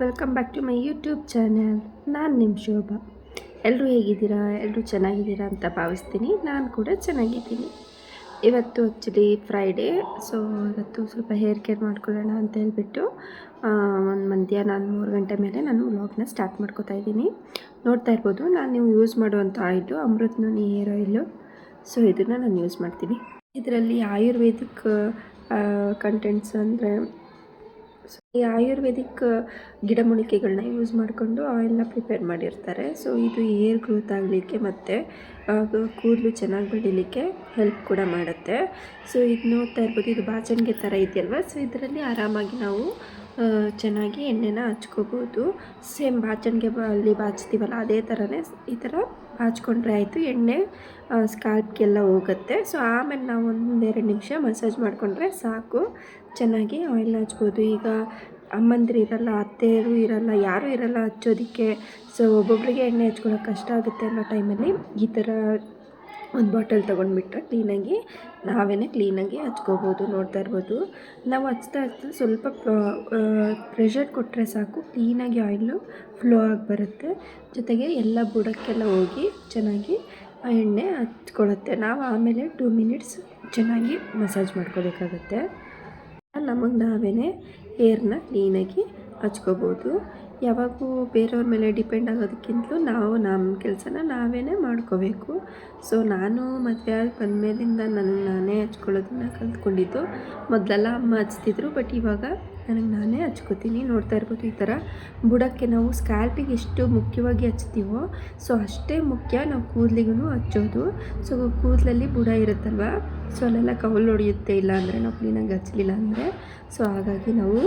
Welcome back to my YouTube channel ನಾನು ನಿಮ್ಮ ಶೋಭಾ. ಎಲ್ಲರೂ ಹೇಗಿದ್ದೀರಾ? ಎಲ್ಲರೂ ಚೆನ್ನಾಗಿದ್ದೀರಾ ಅಂತ ಭಾವಿಸ್ತೀನಿ. ನಾನು ಕೂಡ ಚೆನ್ನಾಗಿದ್ದೀನಿ. ಇವತ್ತು ಆ್ಯಕ್ಚುಲಿ ಫ್ರೈಡೇ ಸೊ ಇವತ್ತು ಸ್ವಲ್ಪ ಹೇರ್ ಕೇರ್ ಮಾಡ್ಕೊಳ್ಳೋಣ ಅಂತ ಹೇಳಿಬಿಟ್ಟು ಒಂದು ಮಧ್ಯಾಹ್ನ ನಾನು ಮೂರು ಗಂಟೆ ಮೇಲೆ ನಾನು ವ್ಲಾಗ್ನ ಸ್ಟಾರ್ಟ್ ಮಾಡ್ಕೋತಾ ಇದ್ದೀನಿ. ನೋಡ್ತಾ ಇರ್ಬೋದು, ನಾನು ನೀವು ಯೂಸ್ ಮಾಡುವಂಥ ಆಯಿಲು ಅಮೃತ್ನೋನಿ ಹೇರ್ ಆಯಿಲು ಸೊ ಇದನ್ನು ನಾನು ಯೂಸ್ ಮಾಡ್ತೀನಿ. ಇದರಲ್ಲಿ ಆಯುರ್ವೇದಿಕ್ ಕಂಟೆಂಟ್ಸ್ ಅಂದರೆ ಸೊ ಈ ಆಯುರ್ವೇದಿಕ್ ಗಿಡಮೂಲಿಕೆಗಳನ್ನ ಯೂಸ್ ಮಾಡಿಕೊಂಡು ಆಯಿಲ್ನ ಪ್ರಿಪೇರ್ ಮಾಡಿರ್ತಾರೆ. ಸೊ ಇದು ಏರ್ ಗ್ರೋತ್ ಆಗಲಿಕ್ಕೆ ಮತ್ತು ಕೂದಲು ಚೆನ್ನಾಗಿ ಬೆಳಿಲಿಕ್ಕೆ ಹೆಲ್ಪ್ ಕೂಡ ಮಾಡುತ್ತೆ. ಸೊ ಇದು ನೋಡ್ತಾ ಇರ್ಬೋದು, ಇದು ಬಾಚಣಿಗೆ ಥರ ಇದೆಯಲ್ವ? ಸೊ ಇದರಲ್ಲಿ ಆರಾಮಾಗಿ ನಾವು ಚೆನ್ನಾಗಿ ಎಣ್ಣೆನ ಹಚ್ಕೋಬೋದು. ಸೇಮ್ ಬಾಚಣಿಗೆ ಅಲ್ಲಿ ಬಾಚ್ತೀವಲ್ಲ, ಅದೇ ಥರನೇ ಈ ಥರ ಬಾಚ್ಕೊಂಡ್ರೆ ಆಯಿತು, ಎಣ್ಣೆ ಸ್ಕಾಲ್ಪ್ಗೆಲ್ಲ ಹೋಗುತ್ತೆ. ಸೊ ಆಮೇಲೆ ನಾವು ಒಂದೆರಡು ನಿಮಿಷ ಮಸಾಜ್ ಮಾಡಿಕೊಂಡ್ರೆ ಸಾಕು. ಚೆನ್ನಾಗಿ ಆಯಿಲ್ ಹಚ್ಬೋದು. ಈಗ ಅಮ್ಮಂದಿರು ಇರಲ್ಲ, ಅತ್ತೆಯರು ಇರಲ್ಲ, ಯಾರೂ ಇರಲ್ಲ ಹಚ್ಚೋದಕ್ಕೆ. ಸೊ ಒಬ್ಬೊಬ್ಬರಿಗೆ ಎಣ್ಣೆ ಹಚ್ಕೊಳ್ಳೋಕೆ ಕಷ್ಟ ಆಗುತ್ತೆ ಅನ್ನೋ ಟೈಮಲ್ಲಿ ಈ ಥರ ಒಂದು ಬಾಟಲ್ ತೊಗೊಂಡ್ಬಿಟ್ರೆ ಕ್ಲೀನಾಗಿ ನಾವೇ ಕ್ಲೀನಾಗಿ ಹಚ್ಕೋಬೋದು, ನೋಡ್ತಾ ಇರ್ಬೋದು. ನಾವು ಹಚ್ತಾ ಹಚ್ತಾ ಸ್ವಲ್ಪ ಪ್ರೆಷರ್ ಕೊಟ್ಟರೆ ಸಾಕು, ಕ್ಲೀನಾಗಿ ಆಯಿಲು ಫ್ಲೋ ಆಗಿ ಬರುತ್ತೆ. ಜೊತೆಗೆ ಎಲ್ಲ ಬುಡಕ್ಕೆಲ್ಲ ಹೋಗಿ ಚೆನ್ನಾಗಿ ಆ ಎಣ್ಣೆ ಹಚ್ಕೊಳ್ಳುತ್ತೆ. ನಾವು ಆಮೇಲೆ ಟೂ ಮಿನಿಟ್ಸ್ ಚೆನ್ನಾಗಿ ಮಸಾಜ್ ಮಾಡ್ಕೋಬೇಕಾಗತ್ತೆ. ನಮಗೆ ನಾವೇ ಹೇರ್ನ ಕ್ಲೀನಾಗಿ ಹಚ್ಕೋಬೋದು. ಯಾವಾಗೂ ಬೇರೆಯವ್ರ ಮೇಲೆ ಡಿಪೆಂಡ್ ಆಗೋದಕ್ಕಿಂತಲೂ ನಾವು ನಮ್ಮ ಕೆಲಸನ ನಾವೇ ಮಾಡ್ಕೋಬೇಕು. ಸೊ ನಾನು ಮದುವೆ ಆಗಿ ಬಂದಮೇಲಿಂದ ನನಗೆ ನಾನೇ ಹಚ್ಕೊಳ್ಳೋದನ್ನ ಕಲ್ತ್ಕೊಂಡಿದ್ದು. ಮೊದಲೆಲ್ಲ ಅಮ್ಮ ಹಚ್ತಿದ್ರು ಬಟ್ ಇವಾಗ ನನಗೆ ನಾನೇ ಹಚ್ಕೋತೀನಿ. ನೋಡ್ತಾ ಇರ್ಬೋದು ಈ ಥರ. ಬುಡಕ್ಕೆ ನಾವು ಸ್ಕ್ಯಾಲ್ಪಿಗೆ ಎಷ್ಟು ಮುಖ್ಯವಾಗಿ ಹಚ್ತೀವೋ ಸೊ ಅಷ್ಟೇ ಮುಖ್ಯ ನಾವು ಕೂದಲಿಗೂ ಹಚ್ಚೋದು. ಸೊ ಕೂದಲಲ್ಲಿ ಬುಡ ಇರುತ್ತಲ್ವ? ಸೊ ಅಲ್ಲೆಲ್ಲ ಕವಲು ಹೊಡೆಯುತ್ತೆ ಇಲ್ಲ ಅಂದರೆ ನಾವು ಕ್ಲೀನಾಗಿ ಹಚ್ಚಲಿಲ್ಲ ಅಂದರೆ. ಸೊ ಹಾಗಾಗಿ ನಾವು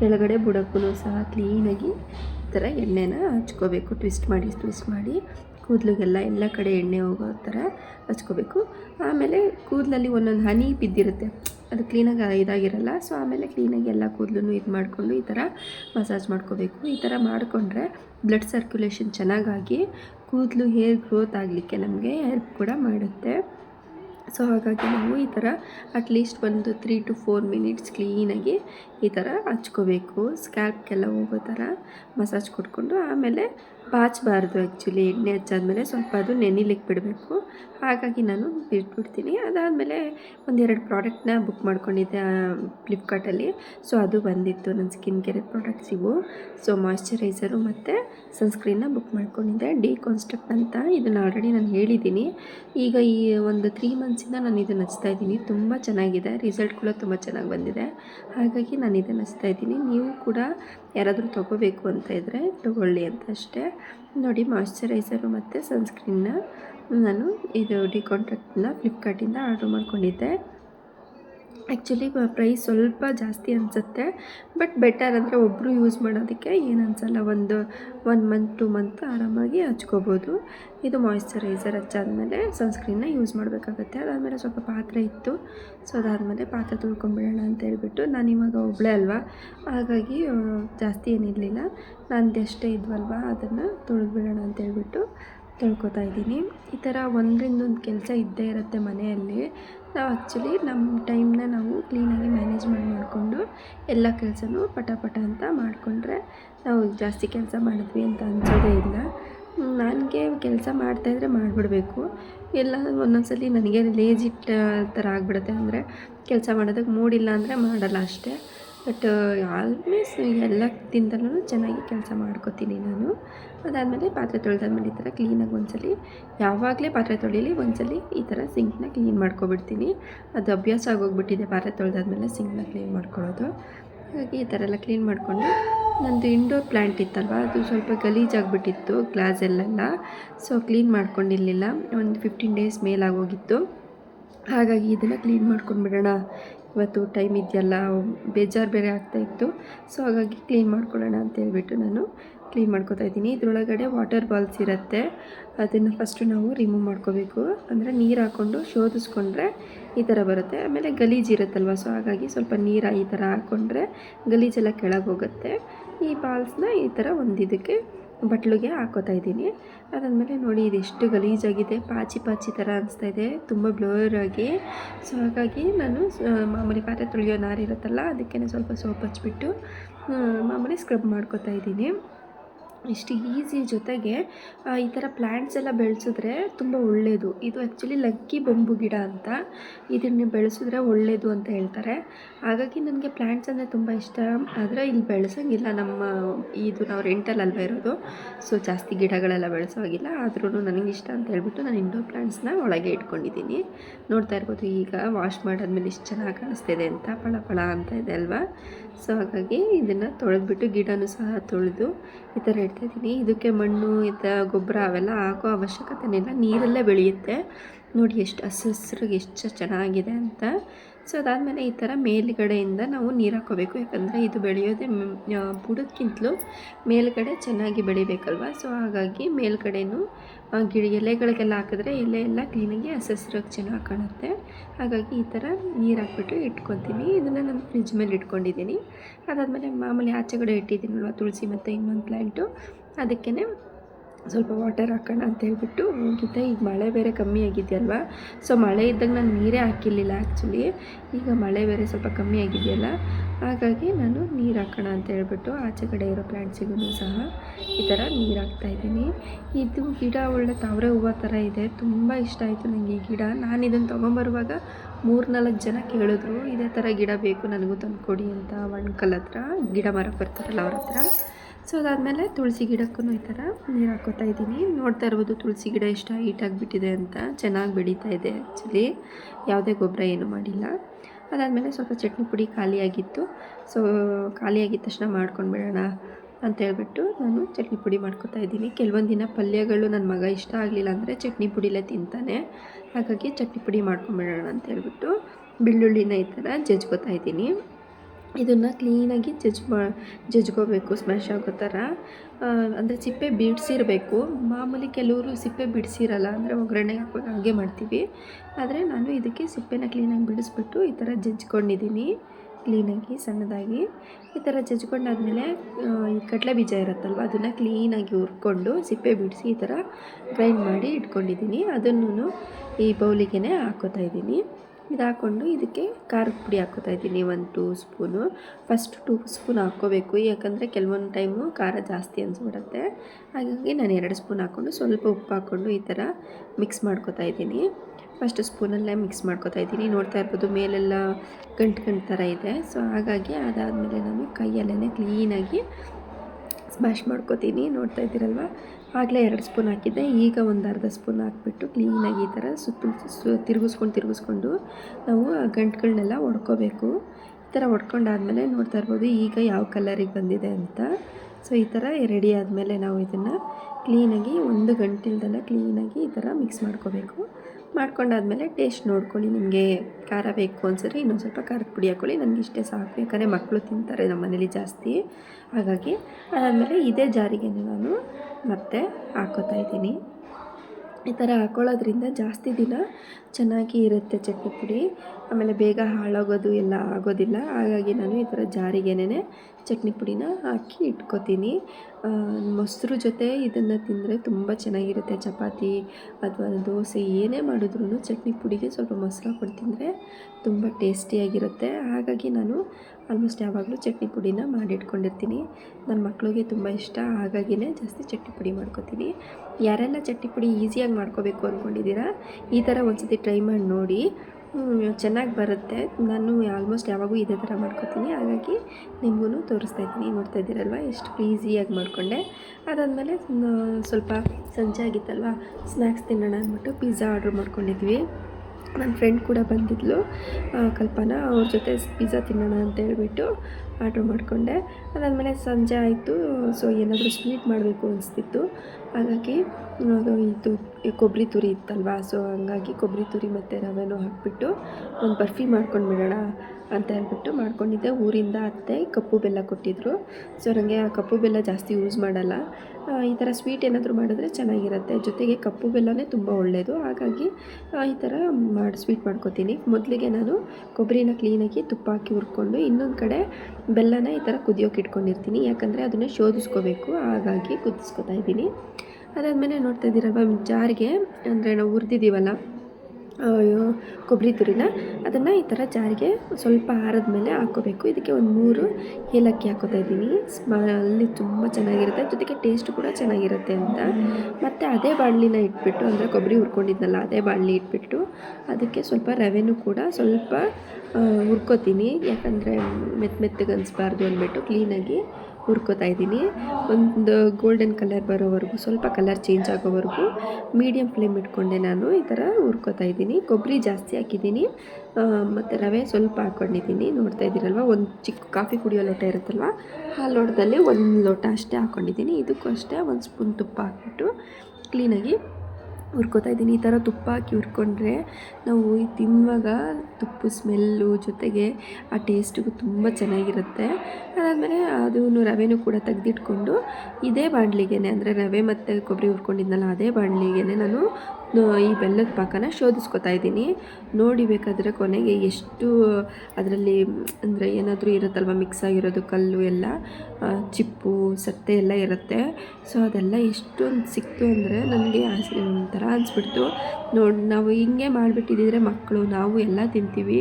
ಕೆಳಗಡೆ ಬುಡಕ್ಕೂ ಸಹ ಕ್ಲೀನಾಗಿ ಈ ಥರ ಎಣ್ಣೆನ ಹಚ್ಕೋಬೇಕು. ಟ್ವಿಸ್ಟ್ ಮಾಡಿ ಟ್ವಿಸ್ಟ್ ಮಾಡಿ. ಕೂದಲಿಗೆಲ್ಲ ಎಲ್ಲ ಕಡೆ ಎಣ್ಣೆ ಹೋಗೋ ಥರ ಹಚ್ಕೋಬೇಕು. ಆಮೇಲೆ ಕೂದಲಲ್ಲಿ ಒಂದೊಂದು ಹನಿ ಬಿದ್ದಿರುತ್ತೆ. ಅದು ಕ್ಲೀನಾಗಿ ಇದಾಗಿರಲ್ಲ, ಸೊ ಆಮೇಲೆ ಕ್ಲೀನಾಗಿ ಎಲ್ಲ ಕೂದಲು ಇದು ಮಾಡಿಕೊಂಡು ಈ ಥರ ಮಸಾಜ್ ಮಾಡ್ಕೋಬೇಕು. ಈ ಥರ ಮಾಡಿಕೊಂಡ್ರೆ ಬ್ಲಡ್ ಸರ್ಕ್ಯುಲೇಷನ್ ಚೆನ್ನಾಗಾಗಿ ಕೂದಲು ಹೇರ್ ಗ್ರೋತ್ ಆಗಲಿಕ್ಕೆ ನಮಗೆ ಹೆಲ್ಪ್ ಕೂಡ ಮಾಡುತ್ತೆ. ಸೊ ಹಾಗಾಗಿ ನಾವು ಈ ಥರ ಅಟ್ಲೀಸ್ಟ್ ಒಂದು ತ್ರೀ ಟು ಫೋರ್ ಮಿನಿಟ್ಸ್ ಕ್ಲೀನಾಗಿ ಈ ಥರ ಹಚ್ಕೋಬೇಕು. ಸ್ಕ್ಯಾಲ್ಪ್ಗೆಲ್ಲ ಹೋಗೋ ಥರ ಮಸಾಜ್ ಕೊಟ್ಕೊಂಡು ಆಮೇಲೆ ಬಾಚಬಾರ್ದು ಆ್ಯಕ್ಚುಲಿ ಎಣ್ಣೆ ಹಚ್ಚಾದ್ಮೇಲೆ ಸ್ವಲ್ಪ ಅದು ನೆನಿಲಿಕ್ಕೆ ಬಿಡಬೇಕು. ಹಾಗಾಗಿ ನಾನು ಬಿಟ್ಬಿಡ್ತೀನಿ. ಅದಾದಮೇಲೆ ಒಂದೆರಡು ಪ್ರಾಡಕ್ಟ್ನ ಬುಕ್ ಮಾಡ್ಕೊಂಡಿದ್ದೆ ಫ್ಲಿಪ್ಕಾರ್ಟಲ್ಲಿ ಸೊ ಅದು ಬಂದಿತ್ತು. ನನ್ನ ಸ್ಕಿನ್ ಕೇರ್ ಪ್ರಾಡಕ್ಟ್ಸ್ ಇವು. ಸೊ ಮಾಯಶ್ಚರೈಸರು ಮತ್ತು ಸನ್ಸ್ಕ್ರೀನ್ನ ಬುಕ್ ಮಾಡ್ಕೊಂಡಿದ್ದೆ. ಡಿ ಕಾನ್ಸ್ಟ್ರಕ್ಟ್ ಅಂತ ಇದನ್ನು ಆಲ್ರೆಡಿ ನಾನು ಹೇಳಿದ್ದೀನಿ. ಈಗ ಈ ಒಂದು ತ್ರೀ ಮಂತ್ಸಿಂದ ನಾನು ಇದನ್ನು ಹಚ್ತಾ ಇದ್ದೀನಿ. ತುಂಬ ಚೆನ್ನಾಗಿದೆ. ರಿಸಲ್ಟ್ ಕೂಡ ತುಂಬ ಚೆನ್ನಾಗಿ ಬಂದಿದೆ. ಹಾಗಾಗಿ ನಾನು ಇದನ್ನು ಹಚ್ತಾ ಇದ್ದೀನಿ. ನೀವು ಕೂಡ ಯಾರಾದರೂ ತೊಗೋಬೇಕು ಅಂತ ಇದ್ದರೆ ತೊಗೊಳ್ಳಿ ಅಂತ ಅಷ್ಟೇ. ನೋಡಿ ಮಾಯಶ್ಚರೈಸರು ಮತ್ತು ಸನ್ಸ್ಕ್ರೀನ್ನ ನಾನು ಇದು ಡಿ ಕಾಂಟ್ರಾಕ್ಟ್ನ ಫ್ಲಿಪ್ಕಾರ್ಟಿಂದ ಆರ್ಡ್ರ್ ಮಾಡ್ಕೊಂಡಿದ್ದೆ. ಆ್ಯಕ್ಚುಲಿ ಪ್ರೈಸ್ ಸ್ವಲ್ಪ ಜಾಸ್ತಿ ಅನಿಸುತ್ತೆ, ಬಟ್ ಬೆಟರ್ ಅಂದರೆ ಒಬ್ಬರು ಯೂಸ್ ಮಾಡೋದಕ್ಕೆ ಏನು ಅನಿಸಲ್ಲ, ಒಂದು ಒನ್ ಮಂತ್, ಟು ಮಂತ್ ಆರಾಮಾಗಿ ಹಚ್ಕೋಬೋದು. ಇದು ಮಾಯ್ಶ್ಚರೈಸರ್ ಹಚ್ಚಾದ್ಮೇಲೆ ಸನ್ಸ್ಕ್ರೀನ್ನ ಯೂಸ್ ಮಾಡಬೇಕಾಗತ್ತೆ. ಅದಾದಮೇಲೆ ಸ್ವಲ್ಪ ಪಾತ್ರೆ ಇತ್ತು, ಸೊ ಅದಾದಮೇಲೆ ಪಾತ್ರೆ ತೊಳ್ಕೊಂಬಿಡೋಣ ಅಂತ ಹೇಳ್ಬಿಟ್ಟು ನಾನು ಇವಾಗ ಒಬ್ಬಳೇ ಅಲ್ವಾ, ಹಾಗಾಗಿ ಜಾಸ್ತಿ ಏನಿರಲಿಲ್ಲ. ನಾನು ಎಷ್ಟೇ ಇದ್ವಲ್ವ, ಅದನ್ನು ತೊಳೆದ್ಬಿಡೋಣ ಅಂತ ಹೇಳ್ಬಿಟ್ಟು ತೊಳ್ಕೊತಾ ಇದ್ದೀನಿ. ಈ ಥರ ಒಂದರಿಂದ ಒಂದು ಕೆಲಸ ಇದ್ದೇ ಇರುತ್ತೆ ಮನೆಯಲ್ಲಿ. ನಾವು ಆ್ಯಕ್ಚುಲಿ ನಮ್ಮ ಟೈಮ್ನ ನಾವು ಕ್ಲೀನಾಗಿ ಮ್ಯಾನೇಜ್ಮೆಂಟ್ ಮಾಡಿಕೊಂಡು ಎಲ್ಲ ಕೆಲಸನೂ ಪಟ ಪಟ ಅಂತ ಮಾಡಿಕೊಂಡ್ರೆ ನಾವು ಜಾಸ್ತಿ ಕೆಲಸ ಮಾಡಿದ್ವಿ ಅಂತ ಅನ್ಸೋದೇ ಇಲ್ಲ. ನನಗೆ ಕೆಲಸ ಮಾಡ್ತಾಯಿದ್ರೆ ಮಾಡಿಬಿಡ್ಬೇಕು. ಎಲ್ಲ ಒಂದೊಂದ್ಸಲಿ ನನಗೆ ಲೇಜಿ ಥರ ಆಗಿಬಿಡುತ್ತೆ. ಅಂದರೆ ಕೆಲಸ ಮಾಡೋದಕ್ಕೆ ಮೂಡಿಲ್ಲ ಅಂದರೆ ಮಾಡಲ್ಲ ಅಷ್ಟೇ. ಬಟ್ ಆಲ್ವೇಸ್ ಎಲ್ಲದಿಂದಲೂ ಚೆನ್ನಾಗಿ ಕೆಲಸ ಮಾಡ್ಕೋತೀನಿ ನಾನು. ಅದಾದಮೇಲೆ ಪಾತ್ರೆ ತೊಳೆದಾದ್ಮೇಲೆ ಈ ಥರ ಕ್ಲೀನಾಗಿ ಒಂದ್ಸಲಿ, ಯಾವಾಗಲೇ ಪಾತ್ರೆ ತೊಳೀಲಿ ಒಂದ್ಸಲಿ ಈ ಥರ ಸಿಂಕ್ನ ಕ್ಲೀನ್ ಮಾಡ್ಕೊಬಿಡ್ತೀನಿ. ಅದು ಅಭ್ಯಾಸ ಆಗೋಗ್ಬಿಟ್ಟಿದೆ ಪಾತ್ರೆ ತೊಳೆದಾದ್ಮೇಲೆ ಸಿಂಕ್ನ ಕ್ಲೀನ್ ಮಾಡ್ಕೊಳ್ಳೋದು. ಹಾಗಾಗಿ ಈ ಥರ ಎಲ್ಲ ಕ್ಲೀನ್ ಮಾಡಿಕೊಂಡು, ನಂದು ಇಂಡೋರ್ ಪ್ಲ್ಯಾಂಟ್ ಇತ್ತಲ್ವ, ಅದು ಸ್ವಲ್ಪ ಗಲೀಜಾಗಿಬಿಟ್ಟಿತ್ತು ಗ್ಲಾಸಲ್ಲೆಲ್ಲ ಸೊ ಕ್ಲೀನ್ ಮಾಡ್ಕೊಂಡಿರಲಿಲ್ಲ. ಒಂದು ಫಿಫ್ಟೀನ್ ಡೇಸ್ ಮೇಲಾಗೋಗಿತ್ತು ಹಾಗಾಗಿ ಇದನ್ನು ಕ್ಲೀನ್ ಮಾಡ್ಕೊಂಡ್ಬಿಡೋಣ ಇವತ್ತು ಟೈಮ್ ಇದೆಯಲ್ಲ, ಬೇಜಾರು ಬೇರೆ ಆಗ್ತಾಯಿತ್ತು ಸೊ ಹಾಗಾಗಿ ಕ್ಲೀನ್ ಮಾಡ್ಕೊಳ್ಳೋಣ ಅಂತ ಹೇಳ್ಬಿಟ್ಟು ನಾನು ಕ್ಲೀನ್ ಮಾಡ್ಕೋತಾ ಇದ್ದೀನಿ. ಇದರೊಳಗಡೆ ವಾಟರ್ ಬಾಲ್ಸ್ ಇರುತ್ತೆ. ಅದನ್ನು ಫಸ್ಟು ನಾವು ರಿಮೂವ್ ಮಾಡ್ಕೋಬೇಕು. ಅಂದರೆ ನೀರು ಹಾಕ್ಕೊಂಡು ಶೋಧಿಸ್ಕೊಂಡ್ರೆ ಈ ಥರ ಬರುತ್ತೆ. ಆಮೇಲೆ ಗಲೀಜು ಇರುತ್ತಲ್ವ ಸೊ ಹಾಗಾಗಿ ಸ್ವಲ್ಪ ನೀರು ಈ ಥರ ಹಾಕ್ಕೊಂಡ್ರೆ ಗಲೀಜೆಲ್ಲ ಕೆಳಗೆ ಹೋಗುತ್ತೆ. ಈ ಬಾಲ್ಸ್ನ ಈ ಥರ ಒಂದು ಇದಕ್ಕೆ ಬಟ್ಲಿಗೆ ಹಾಕೋತಾ ಇದ್ದೀನಿ. ಅದಾದಮೇಲೆ ನೋಡಿ ಇದೆಷ್ಟು ಗಲೀಜಾಗಿದೆ ಪಾಚಿ ಪಾಚಿ ಥರ ಅನಿಸ್ತಾ ಇದೆ. ತುಂಬ ಬ್ಲೋರಾಗಿ ಸೊ ಹಾಗಾಗಿ ನಾನು ಮಾಮೂಲಿ ಪಾತ್ರೆ ತೊಳೆಯೋ ನಾರು ಇರುತ್ತಲ್ಲ ಅದಕ್ಕೆ ಸ್ವಲ್ಪ ಸೋಪ್ ಹಚ್ಚಿಬಿಟ್ಟು ಮಾಮೂಲಿ ಸ್ಕ್ರಬ್ ಮಾಡ್ಕೋತಾ ಇದ್ದೀನಿ. ಇಷ್ಟು ಈಸಿ ಜೊತೆಗೆ ಈ ಥರ ಪ್ಲ್ಯಾಂಟ್ಸ್ ಎಲ್ಲ ಬೆಳೆಸಿದ್ರೆ ತುಂಬ ಒಳ್ಳೆಯದು ಇದು ಆ್ಯಕ್ಚುಲಿ ಲಕ್ಕಿ ಬೊಂಬು ಗಿಡ ಅಂತ. ಇದನ್ನು ಬೆಳೆಸಿದ್ರೆ ಒಳ್ಳೆಯದು ಅಂತ ಹೇಳ್ತಾರೆ. ಹಾಗಾಗಿ ನನಗೆ ಪ್ಲ್ಯಾಂಟ್ಸ್ ಅಂದರೆ ತುಂಬ ಇಷ್ಟ. ಆದರೆ ಇಲ್ಲಿ ಬೆಳೆಸೋಂಗಿಲ್ಲ. ನಮ್ಮ ಇದು ನಾವು ರೆಂಟಲ್ಲಿ ಅಲ್ವೇ ಇರೋದು. ಸೊ, ಜಾಸ್ತಿ ಗಿಡಗಳೆಲ್ಲ ಬೆಳೆಸೋವಾಗಿಲ್ಲ ಆದ್ರೂ ನನಗೆ ಇಷ್ಟ ಅಂತ ಹೇಳ್ಬಿಟ್ಟು ನಾನು ಇಂಡೋರ್ ಪ್ಲ್ಯಾಂಟ್ಸ್ನ ಒಳಗೆ ಇಟ್ಕೊಂಡಿದ್ದೀನಿ. ನೋಡ್ತಾ ಇರ್ಬೋದು ಈಗ ವಾಶ್ ಮಾಡಾದ್ಮೇಲೆ ಇಷ್ಟು ಚೆನ್ನಾಗಿ ಕಾಣಿಸ್ತಿದೆ ಅಂತ. ಫಳ ಫಳ ಅಂತ ಇದೆ ಅಲ್ವಾ? ಸೊ, ಹಾಗಾಗಿ ಇದನ್ನು ತೊಳೆದ್ಬಿಟ್ಟು ಗಿಡನೂ ಸಹ ತೊಳೆದು ಈ ಥರ ಇಡ್ತಾಯಿದ್ದೀನಿ ಇದಕ್ಕೆ ಮಣ್ಣು, ಇದ, ಗೊಬ್ಬರ ಅವೆಲ್ಲ ಹಾಕೋ ಅವಶ್ಯಕತೆನಿಲ್ಲ ನೀರಲ್ಲೇ ಬೆಳೆಯುತ್ತೆ. ನೋಡಿ ಎಷ್ಟು ಹಸಿರು, ಹಸ್ರಾಗಿ ಎಷ್ಟು ಚೆನ್ನಾಗಿದೆ ಅಂತ. ಸೊ ಅದಾದಮೇಲೆ ಈ ಥರ ಮೇಲುಗಡೆಯಿಂದ ನಾವು ನೀರು ಹಾಕೋಬೇಕು ಯಾಕಂದರೆ ಇದು ಬೆಳೆಯೋದೇ ಬುಡಕ್ಕಿಂತಲೂ ಮೇಲುಗಡೆ ಚೆನ್ನಾಗಿ ಬೆಳಿಬೇಕಲ್ವ? ಸೊ, ಹಾಗಾಗಿ ಮೇಲುಗಡೆನೂ ಗಿಡ ಎಲೆಗಳಿಗೆಲ್ಲ ಹಾಕಿದ್ರೆ ಎಲೆ ಎಲ್ಲ ಕ್ಲೀನಾಗಿ ಹಸಿರಾಗಿ ಚೆನ್ನಾಗಿ ಕಾಣುತ್ತೆ. ಹಾಗಾಗಿ ಈ ಥರ ನೀರು ಹಾಕ್ಬಿಟ್ಟು ಇಟ್ಕೊತೀನಿ. ಇದನ್ನು ನಾನು ಫ್ರಿಜ್ ಮೇಲೆ ಇಟ್ಕೊಂಡಿದ್ದೀನಿ. ಅದಾದಮೇಲೆ ಮಾಮೂಲಿ ಆಚೆಗಡೆ ಇಟ್ಟಿದ್ದೀನಲ್ವ, ತುಳಸಿ ಮತ್ತು ಇನ್ನೊಂದು ಪ್ಲ್ಯಾಂಟು ಅದಕ್ಕೇ ಸ್ವಲ್ಪ ವಾಟರ್ ಹಾಕೋಣ ಅಂತ ಹೇಳ್ಬಿಟ್ಟು ಹೋಗಿದ್ದೆ ಈಗ ಮಳೆ ಬೇರೆ ಕಮ್ಮಿ ಆಗಿದೆಯಲ್ವ? ಸೊ ಮಳೆ ಇದ್ದಾಗ ನಾನು ನೀರೇ ಹಾಕಿರಲಿಲ್ಲ ಆ್ಯಕ್ಚುಲಿ ಈಗ ಮಳೆ ಬೇರೆ ಸ್ವಲ್ಪ ಕಮ್ಮಿ ಆಗಿದೆಯಲ್ಲ, ಹಾಗಾಗಿ ನಾನು ನೀರು ಹಾಕೋಣ ಅಂತ ಹೇಳ್ಬಿಟ್ಟು ಆಚೆ ಕಡೆ ಇರೋ ಪ್ಲ್ಯಾಂಟ್ಸಿಗೂ ಸಹ ಈ ಥರ ನೀರು ಹಾಕ್ತಾಯಿದ್ದೀನಿ ಇದು ಗಿಡ, ಒಳ್ಳೆ ತಾವರೆ ಹೂವು ಥರ ಇದೆ. ತುಂಬ ಇಷ್ಟ ಆಯಿತು ನನಗೆ ಈ ಗಿಡ. ನಾನು ಇದನ್ನು ತೊಗೊಂಬರುವಾಗ ಮೂರು ನಾಲ್ಕು ಜನ ಕೇಳಿದ್ರು, ಇದೇ ಥರ ಗಿಡ ಬೇಕು, ನನಗೂ ತಂದುಕೊಡಿ ಅಂತ. ಒಣ್ಕಲ್ ಹತ್ರ ಗಿಡ ಮರಕ್ಕೆ ಬರ್ತಾರಲ್ಲ ಅವ್ರ ಹತ್ರ. ಸೊ ಅದಾದಮೇಲೆ ತುಳಸಿ ಗಿಡಕ್ಕೂ ಈ ಥರ ನೀರು ಹಾಕೋತಾ ಇದ್ದೀನಿ. ನೋಡ್ತಾ ಇರ್ಬೋದು ತುಳಸಿ ಗಿಡ ಎಷ್ಟು ಹೀಟ್ ಆಗಿಬಿಟ್ಟಿದೆ ಅಂತ. ಚೆನ್ನಾಗಿ ಬೆಳೀತಾ ಇದೆ ಆ್ಯಕ್ಚುಲಿ ಯಾವುದೇ ಗೊಬ್ಬರ ಏನು ಮಾಡಿಲ್ಲ. ಅದಾದಮೇಲೆ ಸ್ವಲ್ಪ ಚಟ್ನಿ ಪುಡಿ ಖಾಲಿಯಾಗಿತ್ತು ಸೊ ಖಾಲಿಯಾಗಿದ್ದ ತಕ್ಷಣ ಮಾಡ್ಕೊಂಡು ಬಿಡೋಣ ಅಂತ ಹೇಳ್ಬಿಟ್ಟು ನಾನು ಚಟ್ನಿ ಪುಡಿ ಮಾಡ್ಕೊತಾ ಇದ್ದೀನಿ. ಕೆಲವೊಂದು ದಿನ ಪಲ್ಯಗಳು ನನ್ನ ಮಗ ಇಷ್ಟ ಆಗಲಿಲ್ಲ ಅಂದರೆ ಚಟ್ನಿ ಪುಡಿಲೇ ತಿಂತಾನೆ. ಹಾಗಾಗಿ ಚಟ್ನಿ ಪುಡಿ ಮಾಡ್ಕೊಂಡ್ಬಿಡೋಣ ಅಂತ ಹೇಳ್ಬಿಟ್ಟು ಬೆಳ್ಳುಳ್ಳಿನ ಈ ಥರ ಜಜ್ಕೋತಾ ಇದ್ದೀನಿ. ಇದನ್ನು ಕ್ಲೀನಾಗಿ ಜಜ್ ಮಾ ಜಜ್ಕೋಬೇಕು ಸ್ಮ್ಯಾಶ್ ಆಗೋ ಥರ ಅಂದರೆ ಸಿಪ್ಪೆ ಬಿಡಿಸಿರಬೇಕು. ಮಾಮೂಲಿ ಕೆಲವರು ಸಿಪ್ಪೆ ಬಿಡಿಸಿರಲ್ಲ, ಅಂದರೆ ಒಗ್ಗರಣೆ ಹಾಕುವಾಗ ಹಾಗೆ ಮಾಡ್ತೀವಿ. ಆದರೆ ನಾನು ಇದಕ್ಕೆ ಸಿಪ್ಪೆನ ಕ್ಲೀನಾಗಿ ಬಿಡಿಸ್ಬಿಟ್ಟು ಈ ಥರ ಜಜ್ಕೊಂಡಿದ್ದೀನಿ ಕ್ಲೀನಾಗಿ, ಸಣ್ಣದಾಗಿ. ಈ ಥರ ಜಜ್ಕೊಂಡಾದಮೇಲೆ ಈ ಕಡಲೆ ಬೀಜ ಇರುತ್ತಲ್ವ, ಅದನ್ನು ಕ್ಲೀನಾಗಿ ಹುರ್ಕೊಂಡು ಸಿಪ್ಪೆ ಬಿಡಿಸಿ ಈ ಥರ ಗ್ರೈಂಡ್ ಮಾಡಿ ಇಟ್ಕೊಂಡಿದ್ದೀನಿ ಅದನ್ನು ಈ ಬೌಲಿಗೆ ಹಾಕೋತಾ ಇದ್ದೀನಿ ಇದು ಹಾಕ್ಕೊಂಡು ಇದಕ್ಕೆ ಖಾರದ ಪುಡಿ ಹಾಕೋತಾ ಇದ್ದೀನಿ. ಒಂದು two spoon first two spoon ಹಾಕ್ಕೋಬೇಕು. ಯಾಕಂದರೆ ಕೆಲವೊಂದು ಟೈಮು ಖಾರ ಜಾಸ್ತಿ ಅನಿಸ್ಬಿಡುತ್ತೆ. ಹಾಗಾಗಿ ನಾನು ಎರಡು ಸ್ಪೂನ್ ಹಾಕ್ಕೊಂಡು ಸ್ವಲ್ಪ ಉಪ್ಪು ಹಾಕ್ಕೊಂಡು ಈ ಥರ ಮಿಕ್ಸ್ ಮಾಡ್ಕೊತಾ ಇದ್ದೀನಿ. ಫಸ್ಟ್ ಸ್ಪೂನಲ್ಲೇ ಮಿಕ್ಸ್ ಮಾಡ್ಕೊತಾ ಇದ್ದೀನಿ. ನೋಡ್ತಾ ಇರ್ಬೋದು ಮೇಲೆಲ್ಲ ಗಂಟು ಗಂಟು ಥರ ಇದೆ. ಸೊ ಹಾಗಾಗಿ ಅದಾದಮೇಲೆ ನಾನು ಕೈಯಲ್ಲೇ ಕ್ಲೀನಾಗಿ ಸ್ಮ್ಯಾಶ್ ಮಾಡ್ಕೊತೀನಿ, ನೋಡ್ತಾ ಇದ್ದೀರಲ್ವ? ಆಗಲೇ ಎರಡು ಸ್ಪೂನ್ ಹಾಕಿದ್ದೆ. ಈಗ ಒಂದು ಅರ್ಧ ಸ್ಪೂನ್ ಹಾಕ್ಬಿಟ್ಟು ಕ್ಲೀನಾಗಿ ಈ ಥರ ಸುತ್ತ ತಿರುಗಿಸ್ಕೊಂಡು ತಿರುಗಿಸ್ಕೊಂಡು ನಾವು ಗಂಟುಗಳನ್ನೆಲ್ಲ ಒಡ್ಕೋಬೇಕು. ಈ ಥರ ಒಡ್ಕೊಂಡಾದಮೇಲೆ ನೋಡ್ತಾ ಇರ್ಬೋದು ಈಗ ಯಾವ ಕಲರಿಗೆ ಬಂದಿದೆ ಅಂತ. ಸೊ, ಈ ಥರ ರೆಡಿ ಆದಮೇಲೆ ನಾವು ಇದನ್ನು ಕ್ಲೀನಾಗಿ ಒಂದು ಗಂಟಿಲ್ದೆಲ್ಲ ಕ್ಲೀನಾಗಿ ಈ ಥರ ಮಿಕ್ಸ್ ಮಾಡ್ಕೋಬೇಕು. ಮಾಡ್ಕೊಂಡಾದ್ಮೇಲೆ ಟೇಸ್ಟ್ ನೋಡ್ಕೊಳ್ಳಿ, ನಿಮಗೆ ಖಾರ ಬೇಕು ಅನ್ಸಿದ್ರೆ ಇನ್ನೊಂದು ಸ್ವಲ್ಪ ಖಾರದ ಪುಡಿ ಹಾಕ್ಕೊಳ್ಳಿ ನನಗೆ ಇಷ್ಟೇ ಸಾಕು, ಯಾಕಂದರೆ ಮಕ್ಕಳು ತಿಂತಾರೆ ನಮ್ಮ ಮನೇಲಿ ಜಾಸ್ತಿ. ಹಾಗಾಗಿ ಅದಾದಮೇಲೆ ಇದೇ ಜಾರಿಗೆ ನಾನು ಮತ್ತೆ ಹಾಕೋತಾ ಇದ್ದೀನಿ. ಈ ಥರ ಹಾಕೊಳ್ಳೋದ್ರಿಂದ ಜಾಸ್ತಿ ದಿನ ಚೆನ್ನಾಗಿ ಇರುತ್ತೆ ಚಟ್ನಿ ಪುಡಿ. ಆಮೇಲೆ ಬೇಗ ಹಾಳಾಗೋದು ಎಲ್ಲ ಆಗೋದಿಲ್ಲ. ಹಾಗಾಗಿ ನಾನು ಈ ಥರ ಜಾರಿಗೆನೇ ಚಟ್ನಿ ಪುಡಿನ ಹಾಕಿ ಇಟ್ಕೋತೀನಿ. ಮೊಸರು ಜೊತೆ ಇದನ್ನು ತಿಂದರೆ ತುಂಬ ಚೆನ್ನಾಗಿರುತ್ತೆ. ಚಪಾತಿ ಅಥವಾ ದೋಸೆ ಏನೇ ಮಾಡಿದ್ರೂ ಚಟ್ನಿ ಪುಡಿಗೆ ಸ್ವಲ್ಪ ಮೊಸರು ಹಾಕೊಂಡು ತಿಂದರೆ ತುಂಬ ಟೇಸ್ಟಿಯಾಗಿರುತ್ತೆ. ಹಾಗಾಗಿ ನಾನು ಆಲ್ಮೋಸ್ಟ್ ಯಾವಾಗಲೂ ಚಟ್ನಿ ಪುಡಿನ ಮಾಡಿಟ್ಕೊಂಡಿರ್ತೀನಿ. ನನ್ನ ಮಕ್ಕಳಿಗೆ ತುಂಬ ಇಷ್ಟ. ಹಾಗಾಗಿನೇ ಜಾಸ್ತಿ ಚಟ್ನಿ ಪುಡಿ ಮಾಡ್ಕೊತೀನಿ. ಯಾರೆಲ್ಲ ಚಟ್ನಿ ಪುಡಿ ಈಸಿಯಾಗಿ ಮಾಡ್ಕೋಬೇಕು ಅಂದ್ಕೊಂಡಿದ್ದೀರಾ ಈ ಥರ ಒಂದ್ಸತಿ ಟ್ರೈ ಮಾಡಿ ನೋಡಿ. ಚೆನ್ನಾಗಿ ಬರುತ್ತೆ. ನಾನು ಆಲ್ಮೋಸ್ಟ್ ಯಾವಾಗೂ ಇದೇ ಥರ ಮಾಡ್ಕೊತೀನಿ. ಹಾಗಾಗಿ ನಿಮಗೂ ತೋರಿಸ್ತಾ ಇದ್ದೀನಿ. ನೋಡ್ತಾ ಇದ್ದೀರಲ್ವ? ಎಷ್ಟು ಈಸಿಯಾಗಿ ಮಾಡಿಕೊಂಡೆ. ಅದಾದಮೇಲೆ ಸ್ವಲ್ಪ ಸಂಜೆ ಆಗಿತ್ತಲ್ವ? ಸ್ನ್ಯಾಕ್ಸ್ ತಿನ್ನೋಣ ಅಂದ್ಬಿಟ್ಟು ಪಿಜ್ಜಾ ಆರ್ಡ್ರ್ ಮಾಡ್ಕೊಂಡಿದ್ವಿ. ನನ್ನ ಫ್ರೆಂಡ್ ಕೂಡ ಬಂದಿದ್ಲು. ಕಲ್ಪನಾ ಅವ್ರ ಜೊತೆ ಪಿಜ್ಜಾ ತಿನ್ನೋಣ ಅಂತ ಹೇಳಿಬಿಟ್ಟು ಆರ್ಡ್ರ್ ಮಾಡಿಕೊಂಡೆ. ಅದಾದಮೇಲೆ ಸಂಜೆ ಆಯಿತು. ಸೊ ಏನಾದರೂ ಸ್ವೀಟ್ ಮಾಡಬೇಕು ಅನಿಸ್ತಿತ್ತು. ಹಾಗಾಗಿ ಅದು ಇದು ಕೊಬ್ಬರಿ ತುರಿ ಇತ್ತಲ್ವಾ? ಸೊ ಹಂಗಾಗಿ ಕೊಬ್ಬರಿ ತುರಿ ಮತ್ತು ರವೆನೂ ಹಾಕಿಬಿಟ್ಟು ಒಂದು ಬರ್ಫಿ ಮಾಡ್ಕೊಂಡು ಬಿಡೋಣ ಅಂತ ಹೇಳ್ಬಿಟ್ಟು ಮಾಡ್ಕೊಂಡಿದ್ದೆ. ಊರಿಂದ ಅತ್ತೆ ಕಪ್ಪು ಬೆಲ್ಲ ಕೊಟ್ಟಿದ್ದರು ಸೊ ನನಗೆ ಆ ಕಪ್ಪು ಬೆಲ್ಲ ಜಾಸ್ತಿ ಯೂಸ್ ಮಾಡಲ್ಲ. ಈ ಥರ ಸ್ವೀಟ್ ಏನಾದರೂ ಮಾಡಿದ್ರೆ ಚೆನ್ನಾಗಿರುತ್ತೆ. ಜೊತೆಗೆ ಕಪ್ಪು ಬೆಲ್ಲನೇ ತುಂಬ ಒಳ್ಳೆಯದು ಹಾಗಾಗಿ ಈ ಥರ ಮಾಡಿ ಸ್ವೀಟ್ ಮಾಡ್ಕೊತೀನಿ. ಮೊದಲಿಗೆ ನಾನು ಕೊಬ್ಬರಿನ ಕ್ಲೀನಾಗಿ ತುಪ್ಪ ಹಾಕಿ ಹುರ್ಕೊಂಡು ಇನ್ನೊಂದು ಕಡೆ ಬೆಲ್ಲನ ಈ ಥರ ಕುದಿಯೋಕೆ ಇಟ್ಕೊಂಡಿರ್ತೀನಿ. ಯಾಕಂದರೆ ಅದನ್ನು ಶೋಧಿಸ್ಕೋಬೇಕು. ಹಾಗಾಗಿ ಕುದಿಸ್ಕೊತಾ ಇದ್ದೀನಿ. ಅದಾದಮೇಲೆ ನೋಡ್ತಾ ಇದ್ದೀರಲ್ವ ಜಾರಿಗೆ, ಅಂದರೆ ನಾವು ಹುರಿದಿದ್ದೀವಲ್ಲ ಕೊಬ್ಬರಿ ತುರಿನ, ಅದನ್ನು ಈ ಥರ ಜಾರಿಗೆ ಸ್ವಲ್ಪ ಆರದ ಮೇಲೆ ಹಾಕೋಬೇಕು ಇದಕ್ಕೆ ಒಂದು ಮೂರು ಏಲಕ್ಕಿ ಹಾಕೋತಾ ಇದ್ದೀನಿ. ಅಲ್ಲಿ ತುಂಬ ಚೆನ್ನಾಗಿರುತ್ತೆ. ಜೊತೆಗೆ ಟೇಸ್ಟ್ ಕೂಡ ಚೆನ್ನಾಗಿರುತ್ತೆ ಅಂತ. ಮತ್ತು ಅದೇ ಬಾಣಲಿನ ಇಟ್ಬಿಟ್ಟು, ಅಂದರೆ ಕೊಬ್ಬರಿ ಹುರ್ಕೊಂಡಿದ್ನಲ್ಲ, ಅದೇ ಬಾಣಲಿ ಇಟ್ಬಿಟ್ಟು, ಅದಕ್ಕೆ ಸ್ವಲ್ಪ ರವೆನೂ ಕೂಡ ಸ್ವಲ್ಪ ಹುರ್ಕೋತೀನಿ. ಯಾಕಂದರೆ ಮೆತ್ತ ಮೆತ್ತಗೆ ಅನಿಸ್ಬಾರ್ದು ಅಂದ್ಬಿಟ್ಟು ಕ್ಲೀನಾಗಿ ಹುರ್ಕೋತಾ ಇದ್ದೀನಿ. ಒಂದು ಗೋಲ್ಡನ್ ಕಲರ್ ಬರೋವರೆಗೂ, ಸ್ವಲ್ಪ ಕಲರ್ ಚೇಂಜ್ ಆಗೋವರೆಗೂ ಮೀಡಿಯಮ್ ಫ್ಲೇಮ್ ಇಟ್ಕೊಂಡೆ ನಾನು. ಈ ಥರ ಹುರ್ಕೋತಾ ಇದ್ದೀನಿ. ಕೊಬ್ಬರಿ ಜಾಸ್ತಿ ಹಾಕಿದ್ದೀನಿ. ಮತ್ತು ರವೆ ಸ್ವಲ್ಪ ಹಾಕ್ಕೊಂಡಿದ್ದೀನಿ ನೋಡ್ತಾ ಇದ್ದೀರಲ್ವ? ಒಂದು ಚಿಕ್ಕ ಕಾಫಿ ಕುಡಿಯೋ ಲೋಟ ಇರುತ್ತಲ್ವ? ಆ ಲೋಟದಲ್ಲಿ ಒಂದು ಲೋಟ ಅಷ್ಟೇ ಹಾಕ್ಕೊಂಡಿದ್ದೀನಿ ಇದಕ್ಕೂ ಅಷ್ಟೇ ಒಂದು ಸ್ಪೂನ್ ತುಪ್ಪ ಹಾಕ್ಬಿಟ್ಟು ಕ್ಲೀನಾಗಿ ಹುರ್ಕೋತಾ ಇದ್ದೀನಿ. ಈ ಥರ ತುಪ್ಪ ಹಾಕಿ ಹುರ್ಕೊಂಡ್ರೆ ನಾವು ತಿನ್ನುವಾಗ ತುಪ್ಪ ಸ್ಮೆಲ್ಲು ಜೊತೆಗೆ ಆ ಟೇಸ್ಟಿಗೂ ತುಂಬ ಚೆನ್ನಾಗಿರುತ್ತೆ. ಅದಾದಮೇಲೆ ಅದನ್ನು ರವೆನೂ ಕೂಡ ತೆಗೆದಿಟ್ಕೊಂಡು ಇದೇ ಬಾಣಲಿಗೆ ಅಂದರೆ ರವೆ ಮತ್ತು ಕೊಬ್ಬರಿ ಹುರ್ಕೊಂಡಿದ್ನಲ್ಲ, ಅದೇ ಬಾಣಲಿಗೆ ನಾನು ಈ ಬೆಲ್ಲದ ಪಾಕನ ಶೋಧಿಸ್ಕೊತಾ ಇದ್ದೀನಿ. ನೋಡಿ ಬೇಕಾದರೆ ಕೊನೆಗೆ ಎಷ್ಟು, ಅದರಲ್ಲಿ ಅಂದರೆ ಏನಾದರೂ ಇರುತ್ತಲ್ವ ಮಿಕ್ಸ್ ಆಗಿರೋದು, ಕಲ್ಲು ಎಲ್ಲ ಚಿಪ್ಪು, ಸತ್ತೆ ಎಲ್ಲ ಇರುತ್ತೆ. ಸೊ ಅದೆಲ್ಲ ಎಷ್ಟೊಂದು ಸಿಕ್ತು ಅಂದರೆ ನನಗೆ ಒಂಥರ ಅನಿಸ್ಬಿಡ್ತು. ನೋಡಿ, ನಾವು ಹಿಂಗೆ ಮಾಡಿಬಿಟ್ಟಿದ್ದಿದ್ರೆ ಮಕ್ಕಳು, ನಾವು ಎಲ್ಲ ತಿಂತೀವಿ.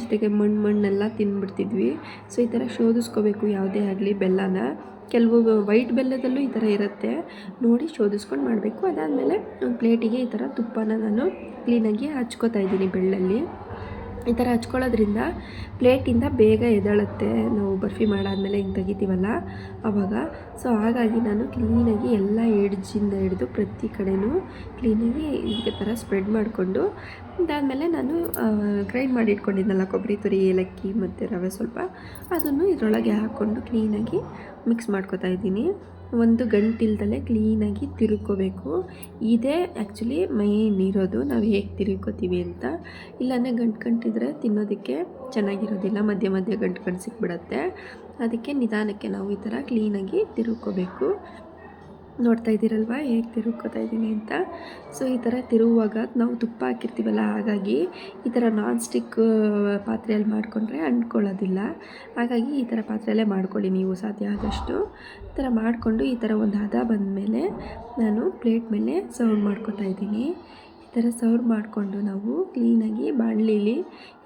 ಜೊತೆಗೆ ಮಣ್ಣು ಮಣ್ಣೆಲ್ಲ ತಿಂದ್ಬಿಡ್ತಿದ್ವಿ ಸೊ ಈ ಥರ ಶೋಧಿಸ್ಕೋಬೇಕು ಯಾವುದೇ ಆಗಲಿ ಬೆಲ್ಲನ. ಕೆಲವು ವೈಟ್ ಬೆಲ್ಲದಲ್ಲೂ ಈ ಥರ ಇರುತ್ತೆ. ನೋಡಿ ಶೋಧಿಸ್ಕೊಂಡು ಮಾಡಬೇಕು. ಅದಾದಮೇಲೆ ಒಂದು ಪ್ಲೇಟಿಗೆ ಈ ಥರ ತುಪ್ಪನ ನಾನು ಕ್ಲೀನಾಗಿ ಹಚ್ಕೋತಾ ಇದ್ದೀನಿ ಬೆಳ್ಳಲ್ಲಿ. ಈ ಥರ ಹಚ್ಕೊಳ್ಳೋದ್ರಿಂದ ಪ್ಲೇಟಿಂದ ಬೇಗ ಎದಳುತ್ತೆ ನಾವು ಬರ್ಫಿ ಮಾಡಾದಮೇಲೆ ಹಿಂಗೆ ತೆಗಿತೀವಲ್ಲ ಆವಾಗ ಸೊ ಹಾಗಾಗಿ ನಾನು ಕ್ಲೀನಾಗಿ ಎಲ್ಲ ಎಡ್ಜಿಂದ ಹಿಡಿದು ಪ್ರತಿ ಕಡೆಯೂ ಕ್ಲೀನಾಗಿ ಇದೇ ಥರ ಸ್ಪ್ರೆಡ್ ಮಾಡಿಕೊಂಡು, ಇದಾದಮೇಲೆ ನಾನು ಗ್ರೈಂಡ್ ಮಾಡಿ ಇಟ್ಕೊಂಡಿದ್ದೆನಲ್ಲ ಕೊಬ್ಬರಿ, ತುರಿ, ಏಲಕ್ಕಿ ಮತ್ತು ರವೆ ಸ್ವಲ್ಪ. ಅದನ್ನು ಇದರೊಳಗೆ ಹಾಕ್ಕೊಂಡು ಕ್ಲೀನಾಗಿ ಮಿಕ್ಸ್ ಮಾಡ್ಕೊತಾ ಇದ್ದೀನಿ. ಒಂದು ಗಂಟಿಲ್ದಲೆ ಕ್ಲೀನಾಗಿ ತಿರ್ಕೋಬೇಕು. ಇದೇ ಆ್ಯಕ್ಚುಲಿ ಮೈನ್ ಇರೋದು. ನಾವು ಹೇಗೆ ತಿರ್ಕೋತೀವಿ ಅಂತ. ಇಲ್ಲಾಂದರೆ ಗಂಟು ಗಂಟಿದ್ರೆ ತಿನ್ನೋದಕ್ಕೆ ಚೆನ್ನಾಗಿರೋದಿಲ್ಲ. ಮಧ್ಯ ಮಧ್ಯ ಗಂಟು ಗಂಟು ಸಿಕ್ಬಿಡತ್ತೆ. ಅದಕ್ಕೆ ನಿಧಾನಕ್ಕೆ ನಾವು ಈ ಥರ ಕ್ಲೀನಾಗಿ ತಿರುಗ್ಕೋಬೇಕು ನೋಡ್ತಾ ಇದ್ದೀರಲ್ವ? ಹೇಗೆ ತಿರುಗ್ಕೋತಾ ಇದ್ದೀನಿ ಅಂತ. ಸೊ ಈ ಥರ ತಿರುಗುವಾಗ ನಾವು ತುಪ್ಪ ಹಾಕಿರ್ತೀವಲ್ಲ, ಹಾಗಾಗಿ ಈ ಥರ ನಾನ್ ಸ್ಟಿಕ್ ಪಾತ್ರೆಯಲ್ಲಿ ಮಾಡಿಕೊಂಡ್ರೆ ಅಂಟ್ಕೊಳ್ಳೋದಿಲ್ಲ. ಹಾಗಾಗಿ ಈ ಥರ ಪಾತ್ರೆಯಲ್ಲೇ ಮಾಡ್ಕೊಳ್ಳಿ ನೀವು, ಸಾಧ್ಯ ಆದಷ್ಟು. ಈ ಥರ ಮಾಡಿಕೊಂಡು ಈ ಥರ ಒಂದು ಹದ ಬಂದ ಮೇಲೆ ನಾನು ಪ್ಲೇಟ್ ಮೇಲೆ ಸರ್ವ್ ಮಾಡ್ಕೊತಾ ಇದ್ದೀನಿ. ಈ ಥರ ಸರ್ವ್ ಮಾಡಿಕೊಂಡು ನಾವು ಕ್ಲೀನಾಗಿ ಬಾಣಲೀಲಿ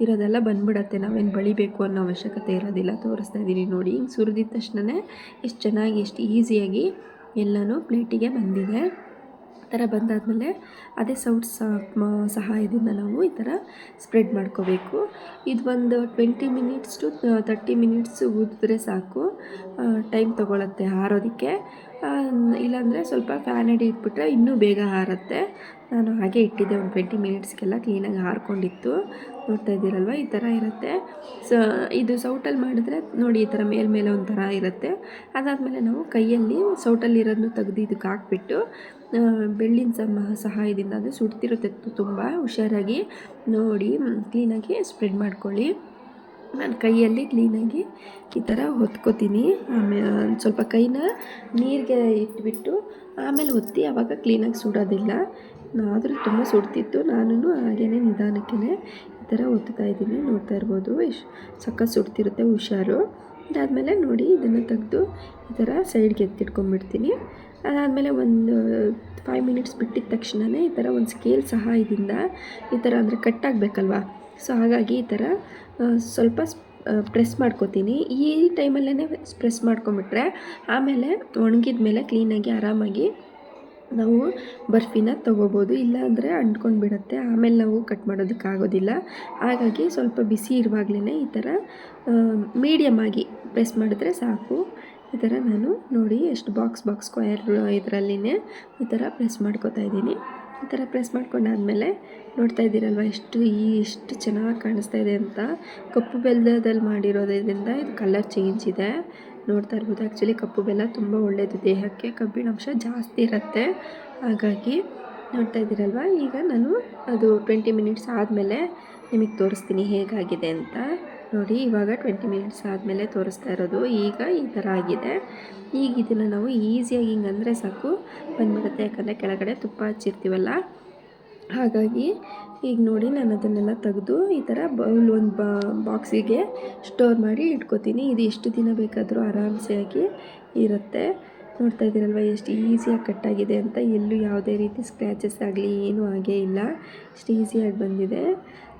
ಇರೋದೆಲ್ಲ ಬಂದ್ಬಿಡತ್ತೆ. ನಾವೇನು ಬಳಿಬೇಕು ಅನ್ನೋ ಅವಶ್ಯಕತೆ ಇರೋದಿಲ್ಲ. ತೋರಿಸ್ತಾ ಇದ್ದೀನಿ ನೋಡಿ. ಹಿಂಗೆ ಸುರಿದಿದ್ದ ತಕ್ಷಣ ಎಷ್ಟು ಚೆನ್ನಾಗಿ, ಎಷ್ಟು ಈಸಿಯಾಗಿ ಎಲ್ಲನೂ ಪ್ಲೇಟಿಗೆ ಬಂದಿದೆ. ಈ ಥರ ಬಂದಾದಮೇಲೆ ಅದೇ ಸೌಟ್ ಸಹಾಯದಿಂದ ನಾವು ಈ ಥರ ಸ್ಪ್ರೆಡ್ ಮಾಡ್ಕೋಬೇಕು. ಇದು ಒಂದು twenty minutes to thirty minutes ಊದಿದ್ರೆ ಸಾಕು. ಟೈಮ್ ತೊಗೊಳತ್ತೆ, ಹಾರೋದಕ್ಕೆ. ಇಲ್ಲಾಂದರೆ ಸ್ವಲ್ಪ ಫ್ಯಾನ್ ಹಿಡಿ ಇಟ್ಬಿಟ್ರೆ ಇನ್ನೂ ಬೇಗ ಹಾರತ್ತೆ. ನಾನು ಹಾಗೆ ಇಟ್ಟಿದ್ದೆ, ಒಂದು ಟ್ವೆಂಟಿ ಮಿನಿಟ್ಸ್ಗೆಲ್ಲ ಕ್ಲೀನಾಗಿ ಹಾರ್ಕೊಂಡಿತ್ತು. ನೋಡ್ತಾ ಇದ್ದೀರಲ್ವ? ಈ ಥರ ಇರುತ್ತೆ. ಸೊ ಇದು ಸೌಟಲ್ಲಿ ಮಾಡಿದ್ರೆ ನೋಡಿ, ಈ ಥರ ಮೇಲ್ಮೇಲೆ ಒಂಥರ ಇರುತ್ತೆ. ಅದಾದಮೇಲೆ ನಾವು ಕೈಯಲ್ಲಿ ಸೌಟಲ್ಲಿ ಇರೋದನ್ನು ತೆಗೆದು ಇದಕ್ಕೆ ಹಾಕ್ಬಿಟ್ಟು ಬೆಳ್ಳಿನ ಸಮ, ಸಹಾಯದಿಂದ ಅದು ಸುಡ್ತಿರುತ್ತೆ ತುಂಬ ಹುಷಾರಾಗಿ. ನೋಡಿ ಕ್ಲೀನಾಗಿ ಸ್ಪ್ರೆಡ್ ಮಾಡ್ಕೊಳ್ಳಿ. ನಾನು ಕೈಯಲ್ಲಿ ಕ್ಲೀನಾಗಿ ಈ ಥರ ಹೊತ್ಕೋತೀನಿ. ಆಮೇಲೆ ಸ್ವಲ್ಪ ಕೈನ ನೀರಿಗೆ ಇಟ್ಬಿಟ್ಟು ಆಮೇಲೆ ಒತ್ತಿ ಆವಾಗ ಕ್ಲೀನಾಗಿ ಸುಡೋದಿಲ್ಲ. ಆದರೂ ತುಂಬ ಸುಡ್ತಿತ್ತು. ನಾನು ಹಾಗೇ ನಿಧಾನಕ್ಕೆ ಈ ಥರ ಒತ್ತುತ್ತಾ ಇದ್ದೀನಿ. ನೋಡ್ತಾ ಇರ್ಬೋದು. ಎಷ್ಟು ಸಕ್ಕ ಸುಡ್ತಿರುತ್ತೆ, ಹುಷಾರು. ಅದಾದಮೇಲೆ ನೋಡಿ ಇದನ್ನು ತೆಗೆದು ಈ ಥರ ಸೈಡ್ಗೆ ಎತ್ತಿಟ್ಕೊಂಡ್ಬಿಡ್ತೀನಿ. ಅದಾದಮೇಲೆ ಒಂದು ಫೈವ್ ಮಿನಿಟ್ಸ್ ಬಿಟ್ಟಿದ ತಕ್ಷಣವೇ ಈ ಥರ ಒಂದು ಸ್ಕೇಲ್ ಸಹಾಯದಿಂದ ಈ ಥರ ಅಂದರೆ ಕಟ್ಟಾಗಬೇಕಲ್ವ ಸೊ ಹಾಗಾಗಿ ಈ ಥರ ಸ್ವಲ್ಪ ಪ್ರೆಸ್ ಮಾಡ್ಕೋತೀನಿ. ಈ ಟೈಮಲ್ಲೇ ಪ್ರೆಸ್ ಮಾಡ್ಕೊಂಬಿಟ್ರೆ ಆಮೇಲೆ ಒಣಗಿದ ಮೇಲೆ ಕ್ಲೀನಾಗಿ ಆರಾಮಾಗಿ ನಾವು ಬರ್ಫಿನ ತೊಗೋಬೋದು. ಇಲ್ಲ ಅಂದರೆ ಅಂಟ್ಕೊಂಡು ಬಿಡುತ್ತೆ. ಆಮೇಲೆ ನಾವು ಕಟ್ ಮಾಡೋದಕ್ಕಾಗೋದಿಲ್ಲ ಹಾಗಾಗಿ ಸ್ವಲ್ಪ ಬಿಸಿ ಇರುವಾಗಲೇ ಈ ಥರ ಮೀಡಿಯಮ್ ಆಗಿ ಪ್ರೆಸ್ ಮಾಡಿದ್ರೆ ಸಾಕು. ಈ ಥರ ನಾನು ನೋಡಿ ಎಷ್ಟು ಬಾಕ್ಸ್ ಬಾಕ್ಸ್ ಸ್ಕ್ವಯರ್ ಇದರಲ್ಲಿನೇ ಈ ಥರ ಪ್ರೆಸ್ ಮಾಡ್ಕೋತಾ ಇದ್ದೀನಿ. ಈ ಥರ ಪ್ರೆಸ್ ಮಾಡ್ಕೊಂಡಾದಮೇಲೆ ನೋಡ್ತಾ ಇದ್ದೀರಲ್ವ, ಎಷ್ಟು ಈ ಎಷ್ಟು ಚೆನ್ನಾಗಿ ಕಾಣಿಸ್ತಾ ಇದೆ ಅಂತ. ಕಪ್ಪು ಬೆಲ್ಲದಲ್ಲಿ ಮಾಡಿರೋದ್ರಿಂದ ಇದು ಕಲರ್ ಚೇಂಜ್ ಇದೆ. ನೋಡ್ತಾ ಇರ್ಬೋದು ಆ್ಯಕ್ಚುಲಿ ಕಪ್ಪು ಬೆಲ್ಲ ತುಂಬ ಒಳ್ಳೆಯದು ದೇಹಕ್ಕೆ ಕಬ್ಬಿಣಾಂಶ ಜಾಸ್ತಿ ಇರುತ್ತೆ. ಹಾಗಾಗಿ ನೋಡ್ತಾ ಇದ್ದೀರಲ್ವ, ಈಗ ನಾನು ಅದು ಟ್ವೆಂಟಿ ಮಿನಿಟ್ಸ್ ಆದಮೇಲೆ ನಿಮಗೆ ತೋರಿಸ್ತೀನಿ ಹೇಗಾಗಿದೆ ಅಂತ. ನೋಡಿ, ಇವಾಗ ಟ್ವೆಂಟಿ ಮಿನಿಟ್ಸ್ ಆದಮೇಲೆ ತೋರಿಸ್ತಾ ಇರೋದು. ಈಗ ಈ ಥರ ಆಗಿದೆ. ಈಗ ಇದನ್ನು ನಾವು ಈಸಿಯಾಗಿ ಹಿಂಗೆ ಸಾಕು. ಬಂದ್ಬಿಡುತ್ತೆ. ಯಾಕಂದರೆ ಕೆಳಗಡೆ ತುಪ್ಪ ಹಚ್ಚಿರ್ತೀವಲ್ಲ? ಹಾಗಾಗಿ ಈಗ ನೋಡಿ, ನಾನು ಅದನ್ನೆಲ್ಲ ತೆಗೆದು ಈ ಥರ ಬೌಲ್ ಒಂದು ಬಾಕ್ಸಿಗೆ ಸ್ಟೋರ್ ಮಾಡಿ ಇಟ್ಕೋತೀನಿ. ಇದು ಎಷ್ಟು ದಿನ ಬೇಕಾದರೂ ಆರಾಮ್ಸೆಯಾಗಿ ಇರುತ್ತೆ. ನೋಡ್ತಾ ಇದ್ದೀರಲ್ವ, ಎಷ್ಟು ಈಸಿಯಾಗಿ ಕಟ್ಟಾಗಿದೆ ಅಂತ. ಎಲ್ಲೂ ಯಾವುದೇ ರೀತಿ ಸ್ಕ್ರ್ಯಾಚಸ್ ಆಗಲಿ, ಏನೂ ಆಗೇ ಇಲ್ಲ. ಇಷ್ಟು ಈಸಿಯಾಗಿ ಬಂದಿದೆ.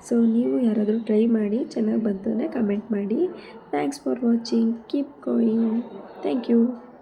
ಸೊ ನೀವು ಯಾರಾದರೂ ಟ್ರೈ ಮಾಡಿ, ಚೆನ್ನಾಗಿ ಬಂತು ಅಂದರೆ ಕಮೆಂಟ್ ಮಾಡಿ. Thanks for watching keep going thank you